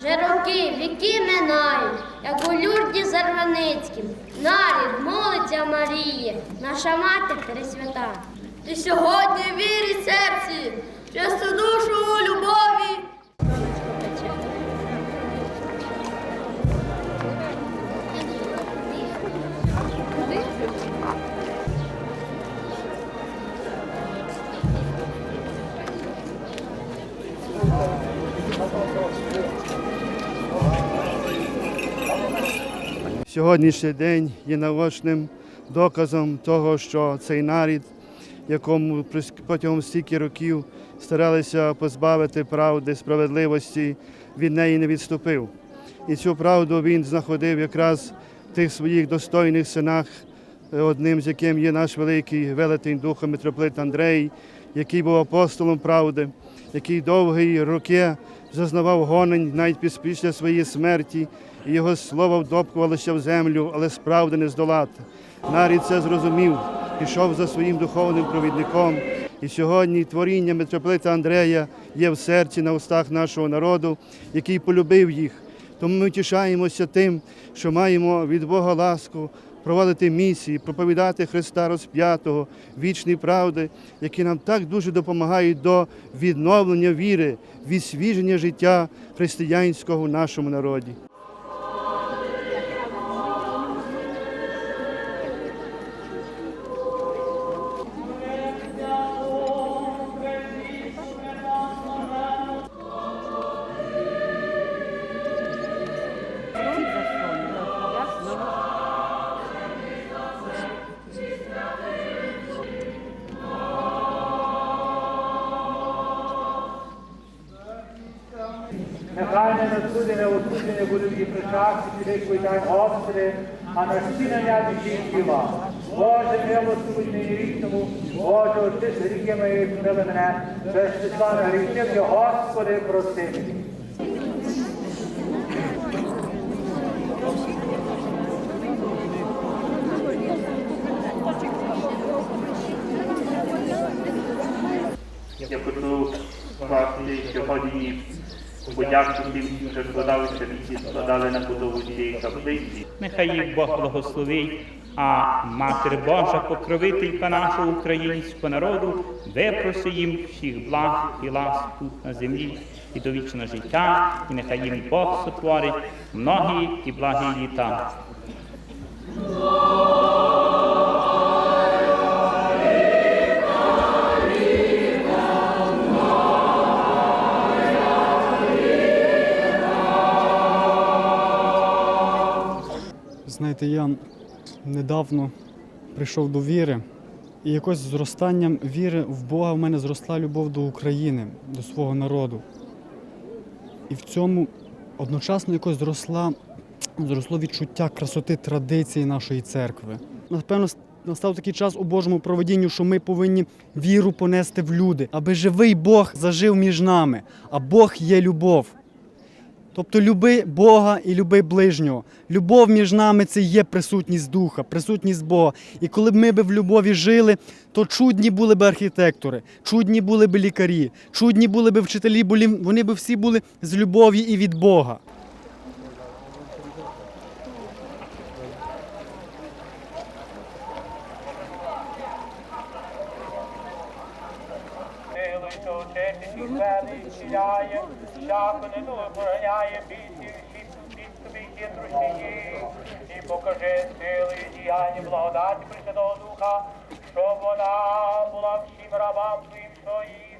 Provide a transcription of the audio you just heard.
Вже віки минають, як у Люрді Зарваницьким, нарід молиться Марія, наша мати Пресвята. Ти сьогодні вірі серці, чисту душу у любові. Сьогоднішній день є наочним доказом того, що цей нарід, якому протягом стільки років старалися позбавити правди, справедливості, від неї не відступив. І цю правду він знаходив якраз в тих своїх достойних синах, е, одним з яким є наш великий велетень духом митрополит Андрей, який був апостолом правди, який довгі роки зазнавав гонень навіть піс- після своєї смерті, і його слово вдопкувалося в землю, але справди не здолати. Нарід це зрозумів, пішов за своїм духовним провідником. І сьогодні творіння митрополита Андрея є в серці на устах нашого народу, який полюбив їх. Тому ми тішаємося тим, що маємо від Бога ласку проводити місії, проповідати Христа розп'ятого, вічні правди, які нам так дуже допомагають до відновлення віри, відсвіження життя християнського в нашому народі. Нехай не насуди, не осуджені будуть і причасті, підійшли дай Господи, а на стінення душі тіла. Боже, милостивий нині вічному, Боже, очисти гріхи мої, змили мене, без числа на гріхів, Господи, прости мені. Я хочу власне сьогодні подякувати всім, що складалися віці, складали на будову цієї каплиці. Нехай їх Бог благословить, а Матір Божа, покровителька нашого українського народу, випроси їм всіх благ і ласк тут на землі і до вічного життя, і нехай їм Бог сотворить многі і благі літа. Знаєте, я недавно прийшов до віри, і якось зростанням віри в Бога в мене зросла любов до України, до свого народу. І в цьому одночасно якось зросла, зросло відчуття красоти традиції нашої церкви. Напевно, настав такий час у Божому проведінню, що ми повинні віру понести в люди, аби живий Бог зажив між нами, а Бог є любов. Тобто люби Бога і люби ближнього. Любов між нами це є присутність Духа, присутність Бога. І коли б ми б в любові жили, то чудні були б архітектори, чудні були б лікарі, чудні були б вчителі, вони б всі були з любові і від Бога. Що очистить і звели, всяко недугу пороняє, бійці всі собі хитрощі. І покажи сили діяння благодаті Пресвятого Духа, щоб вона була всім рабам твоїм, що її